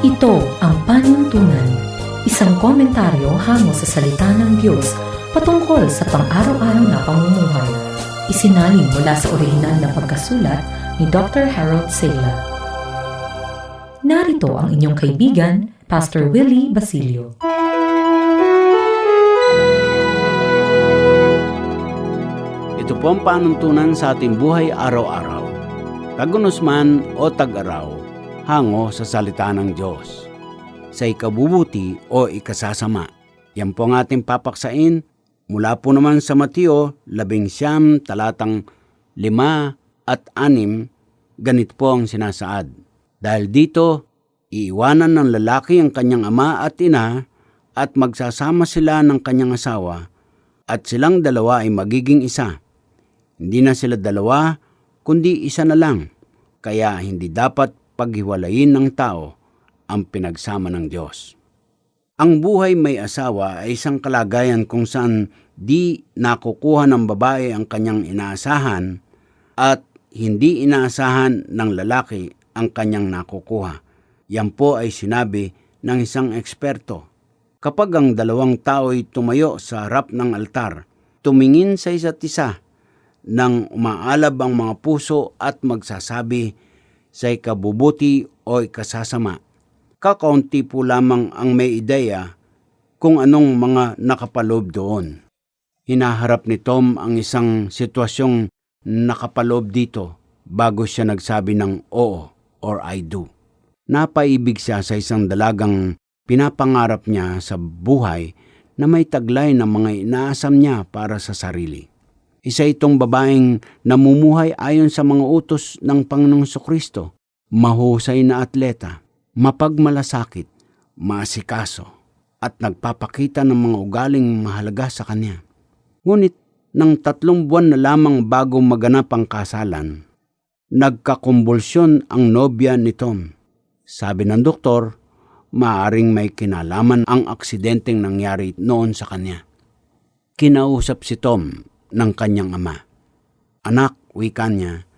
Ito ang panuntunan, isang komentaryo hango sa salita ng Diyos patungkol sa pang-araw-araw na pamumuhay. Isinalin mula sa orihinal na pagkasulat ni Dr. Harold Sela. Narito ang inyong kaibigan, Pastor Willie Basilio. Ito po ang panuntunan sa ating buhay araw-araw. Tagunos man o tag-araw, hango sa salita ng Diyos. Sa ikabubuti o ikasasama. Yan po ang ating papaksain mula po naman sa Mateo, labing siyam, talatang lima at anim, ganit po ang sinasaad. Dahil dito, iiwanan ng lalaki ang kanyang ama at ina at magsasama sila ng kanyang asawa at silang dalawa ay magiging isa. Hindi na sila dalawa, kundi isa na lang. Kaya hindi dapat paghiwalayin ng tao ang pinagsama ng Diyos. Ang buhay may asawa ay isang kalagayan kung saan di nakukuha ng babae ang kanyang inaasahan at hindi inaasahan ng lalaki ang kanyang nakukuha. Yan po ay sinabi ng isang eksperto. Kapag ang dalawang tao ay tumayo sa harap ng altar, tumingin sa isa't isa, nang umaalab ang mga puso at magsasabi sa ikabubuti o ikasasama. Kakaunti po lamang ang may ideya kung anong mga nakapalob doon. Hinaharap ni Tom ang isang sitwasyong nakapalob dito bago siya nagsabi ng oo or I do. Napaibig siya sa isang dalagang pinapangarap niya sa buhay na may taglay ng mga inaasam niya para sa sarili. Isa itong babaeng namumuhay ayon sa mga utos ng Panginoong Kristo, mahusay na atleta, mapagmalasakit, maasikaso, at nagpapakita ng mga ugaling mahalaga sa kanya. Ngunit nang tatlong buwan na lamang bago maganap ang kasalan, nagkakumbulsyon ang nobya ni Tom. Sabi ng doktor, maaring may kinalaman ang aksidenteng nangyari noon sa kanya. Kinausap si Tom ng kanyang ama. Anak, wika niya,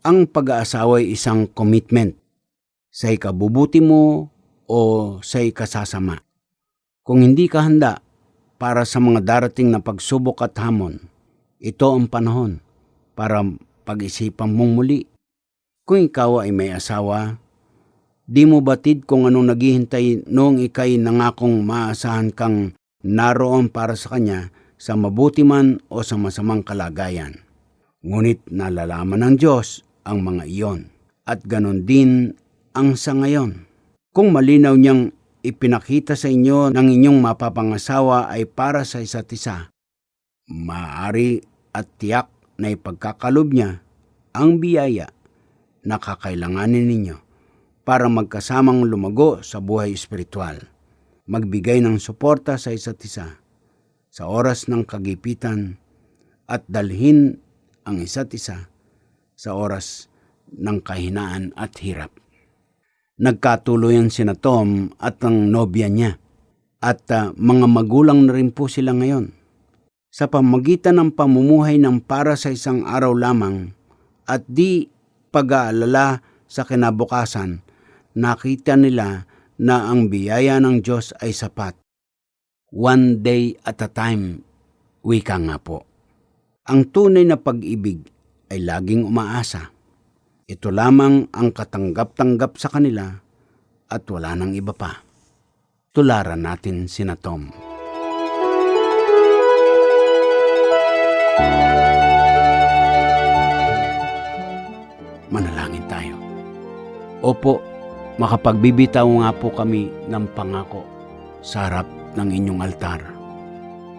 ang pag-aasawa ay isang commitment sa ikabubuti mo o sa ikasasama. Kung hindi ka handa para sa mga darating na pagsubok at hamon, ito ang panahon para pag-isipan mong muli. Kung ikaw ay may asawa, di mo batid kung anong naghihintay noong ikay nangakong maasahan kang naroon para sa kanya sa mabuti man o sa masamang kalagayan. Ngunit nalalaman ng Diyos ang mga iyon at ganon din ang sa ngayon. Kung malinaw niyang ipinakita sa inyo ng inyong mapapangasawa ay para sa isa't isa, maaari at tiyak na ipagkakalob niya ang biyaya na kakailanganin ninyo para magkasamang lumago sa buhay espiritual, magbigay ng suporta sa isa't isa sa oras ng kagipitan at dalhin ang isa't isa sa oras ng kahinaan at hirap. Nagkatuloyan sina Tom at ang nobya niya at uh, mga magulang na rin po sila ngayon. Sa pamagitan ng pamumuhay ng para sa isang araw lamang at di pag-aalala sa kinabukasan, nakita nila na ang biyaya ng Diyos ay sapat one day at a time, wika nga po. Ang tunay na pag-ibig ay laging umaasa. Ito lamang ang katanggap-tanggap sa kanila at wala nang iba pa. Tularan natin sina Tom. Manalangin tayo. Opo, makapagbibitaw nga po kami ng pangako sa harap ng inyong altar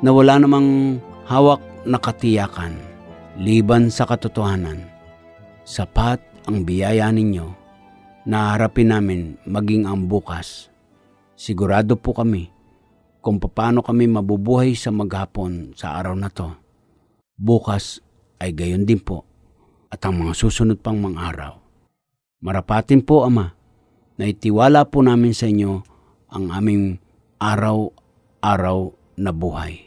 na wala namang hawak na katiyakan liban sa katotohanan. Sapat ang biyaya ninyo na harapin namin maging ang bukas. Sigurado po kami kung paano kami mabubuhay sa maghapon sa araw na to. Bukas ay gayon din po at ang mga susunod pang mga araw. Marapatin po, Ama, na itiwala po namin sa inyo ang aming araw-araw na buhay.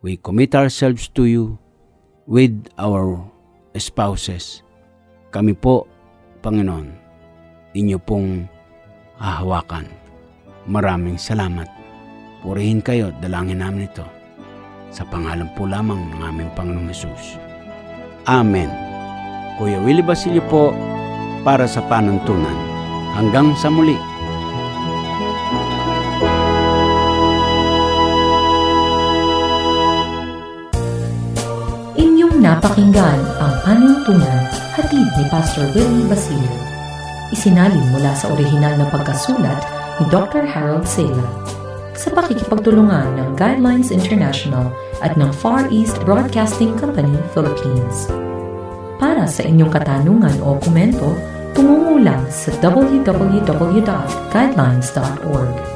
We commit ourselves to you with our spouses. Kami po, Panginoon, inyo pong hahawakan. Maraming salamat. Purihin kayo at dalangin namin ito. Sa pangalan po lamang ng aming Panginoong Yesus. Amen. Kuya Willie Basilio po para sa panuntunan. Hanggang sa muli. Napakinggan ang panuntunan hatid ni Pastor Willie Basilio. Isinalin mula sa orihinal na pagkasulat ni Dr. Harold Sela sa pakikipagtulungan ng Guidelines International at ng Far East Broadcasting Company, Philippines. Para sa inyong katanungan o komento, tungo lang sa www.guidelines.org.